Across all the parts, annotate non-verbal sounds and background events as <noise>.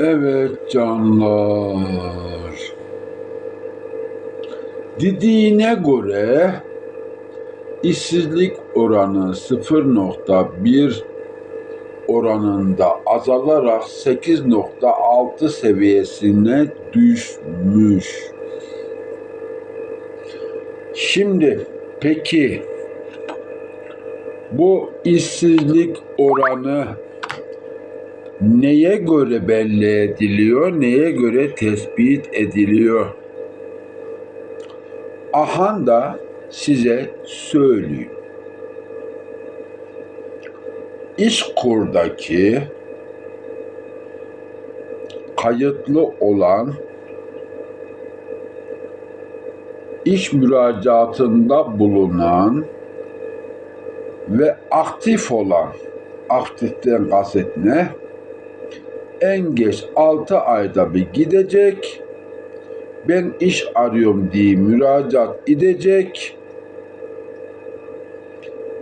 Evet canlar. Dediğine göre işsizlik oranı 0.1 oranında azalarak 8.6 seviyesine düşmüş. Şimdi peki bu işsizlik oranı neye göre belli ediliyor, neye göre tespit ediliyor? Ahan da size söyleyeyim. İşkur'daki kayıtlı olan iş müracaatında bulunan ve aktif olan aktiften kasıt ne? En geç 6 ayda bir gidecek. Ben iş arıyorum diye müracaat edecek.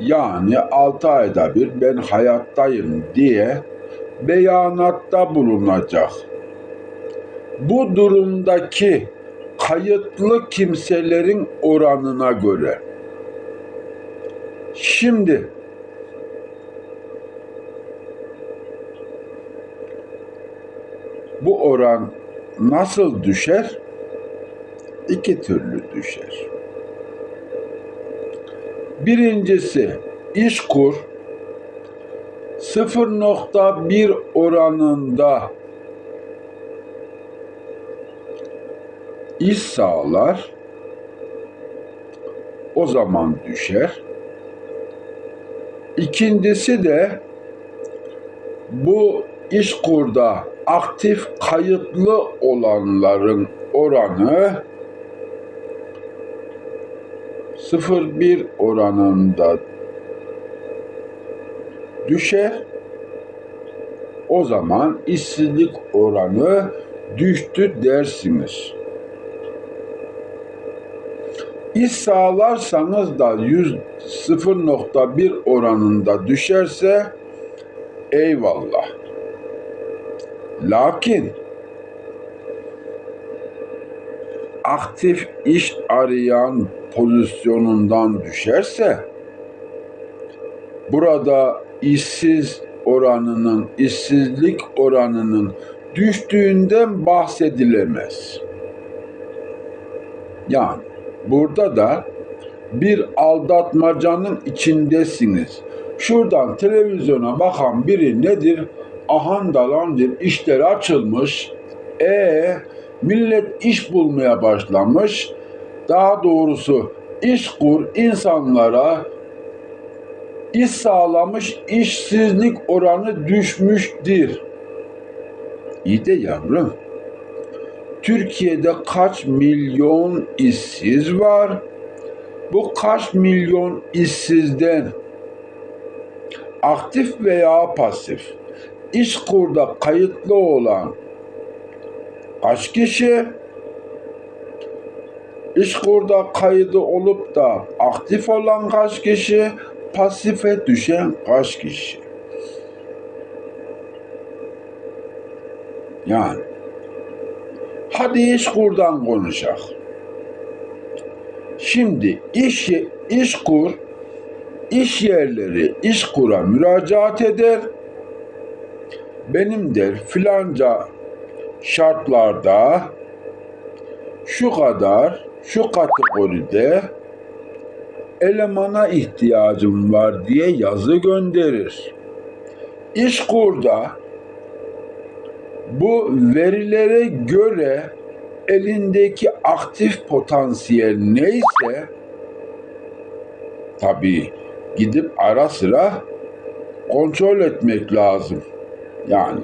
Yani 6 ayda bir ben hayattayım diye beyanatta bulunacak. Bu durumdaki kayıtlı kimselerin oranına göre. Şimdi bu oran nasıl düşer? İki türlü düşer. Birincisi İşkur 0.1 oranında iş sağlar o zaman düşer. İkincisi de bu İşkur'da aktif kayıtlı olanların oranı 0.1 oranında düşer. O zaman işsizlik oranı düştü dersiniz. İş sağlarsanız da 100 0.1 oranında düşerse eyvallah. Lakin aktif iş arayan pozisyonundan düşerse burada işsiz oranının, işsizlik oranının düştüğünden bahsedilemez. Yani burada da bir aldatmacanın içindesiniz. Şuradan televizyona bakan biri nedir? Ahan dalandır, işleri açılmış. E millet iş bulmaya başlamış. Daha doğrusu iş kur insanlara iş sağlamış, işsizlik oranı düşmüştür. İyi de yavrum, Türkiye'de kaç milyon işsiz var? Bu kaç milyon işsizden aktif veya pasif İşkur'da kayıtlı olan kaç kişi? İşkur'da kaydı olup da aktif olan kaç kişi? Pasife düşen kaç kişi? Yani hadi İşkur'dan konuşak. Şimdi iş İşkur iş yerleri İşkur'a müracaat eder benim der filanca şartlarda şu kadar şu kategoride elemana ihtiyacım var diye yazı gönderir. İşkur'da bu verilere göre elindeki aktif potansiyel neyse tabii gidip ara sıra kontrol etmek lazım. Yani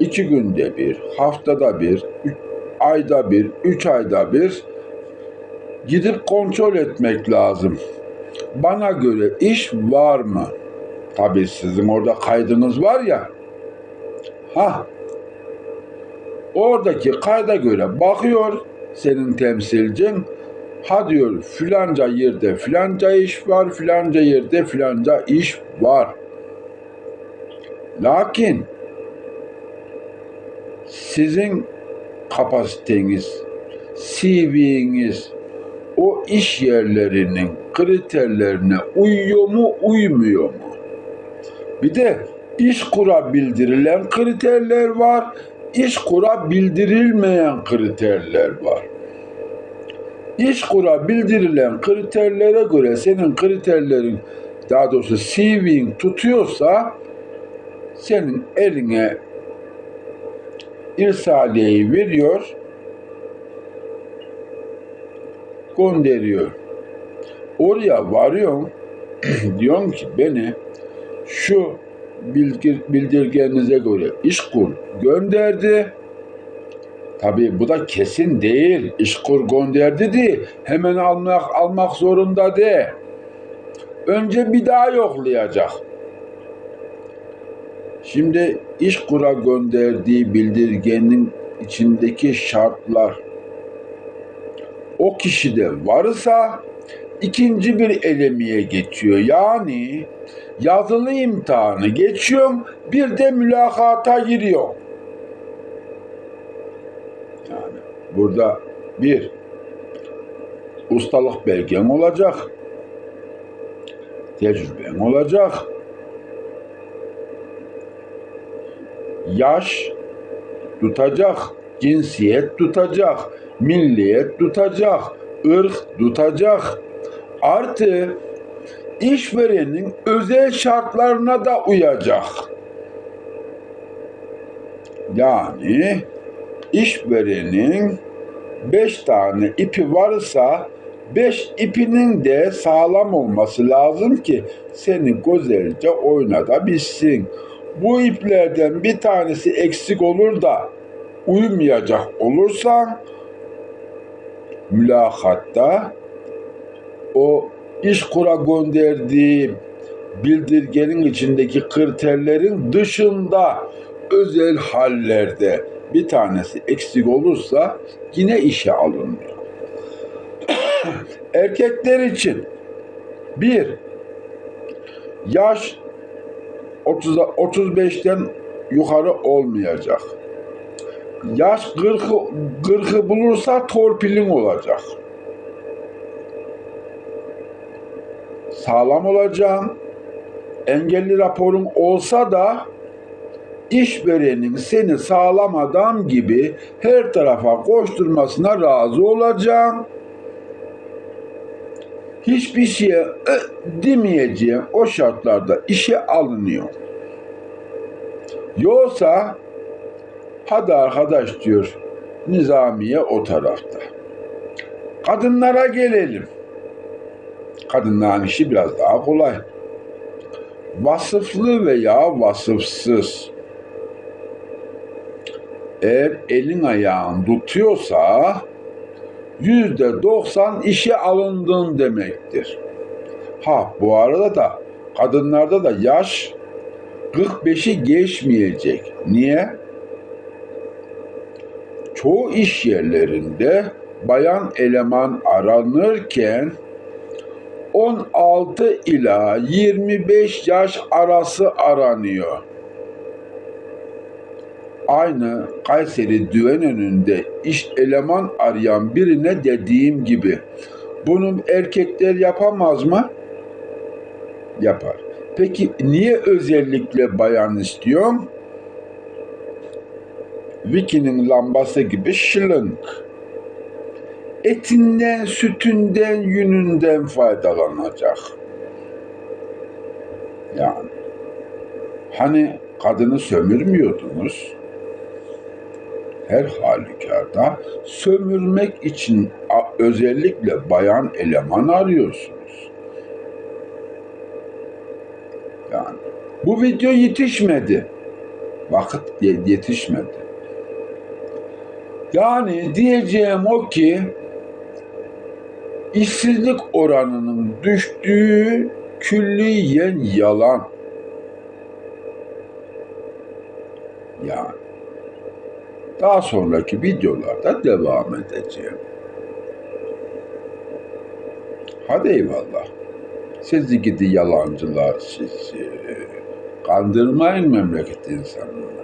iki günde bir, haftada bir, üç, ayda bir, üç ayda bir gidip kontrol etmek lazım. Bana göre iş var mı? Tabii sizin orada kaydınız var ya. Ha. Oradaki kayda göre bakıyor senin temsilcin. Ha diyor filanca yerde filanca iş var, filanca yerde filanca iş var. Lakin sizin kapasiteniz, CV'niz o iş yerlerinin kriterlerine uyuyor mu, uymuyor mu? Bir de iş kura bildirilen kriterler var, iş kura bildirilmeyen kriterler var. İş kura bildirilen kriterlere göre senin kriterlerin daha doğrusu CV'in tutuyorsa senin eline irsaliyeyi veriyor gönderiyor. Oraya varıyorsun <clears throat> diyorsun ki beni şu bilgir, bildirgenize göre işkur gönderdi. Tabi bu da kesin değil. İşkur gönderdi değil. Hemen almak almak zorunda değil. Önce bir daha yoklayacak. Şimdi İşkur'a gönderdiği bildirgenin içindeki şartlar o kişide varsa ikinci bir elemeye geçiyor. Yani yazılı imtihanı geçiyorum bir de mülakata giriyor. Yani burada bir ustalık belgen olacak. Tecrüben olacak. Yaş tutacak, cinsiyet tutacak, milliyet tutacak, ırk tutacak. Artı işverenin özel şartlarına da uyacak. Yani işverenin beş tane ipi varsa beş ipinin de sağlam olması lazım ki seni güzelce oynatabilsin. Bu iplerden bir tanesi eksik olur da uymayacak olursan mülakatta o iş kura gönderdiği bildirgenin içindeki kriterlerin dışında özel hallerde bir tanesi eksik olursa yine işe alınıyor. <coughs> Erkekler için bir yaş 30 35'ten yukarı olmayacak. Yaş 40'ı 40'ı bulursa torpilin olacak. Sağlam olacaksın. Engelli raporun olsa da işverenin seni sağlam adam gibi her tarafa koşturmasına razı olacaksın. Hiçbir şeye "I" demeyeceğin o şartlarda işe alınıyor. Yoksa hadi arkadaş diyor nizamiye o tarafta. Kadınlara gelelim. Kadınların işi biraz daha kolay. Vasıflı veya vasıfsız. Eğer elin ayağın tutuyorsa yüzde doksan işe alındın demektir. Ha bu arada da kadınlarda da yaş 45'i geçmeyecek. Niye? Çoğu iş yerlerinde bayan eleman aranırken 16 ila 25 yaş arası aranıyor. Aynı Kayseri düven önünde iş eleman arayan birine dediğim gibi bunu erkekler yapamaz mı? Yapar. Peki niye özellikle bayan istiyorum? Vicky'nin lambası gibi şılınk. Etinden, sütünden, yününden faydalanacak. Yani hani kadını sömürmüyordunuz? Her halükarda sömürmek için özellikle bayan eleman arıyorsunuz. Yani bu video yetişmedi. Vakit ye- yetişmedi. Yani diyeceğim o ki işsizlik oranının düştüğü külliyen yalan. Yani daha sonraki videolarda devam edeceğim. Hadi eyvallah. Sizi gidi yalancılar sizi. Kandırmayın memleket insanını.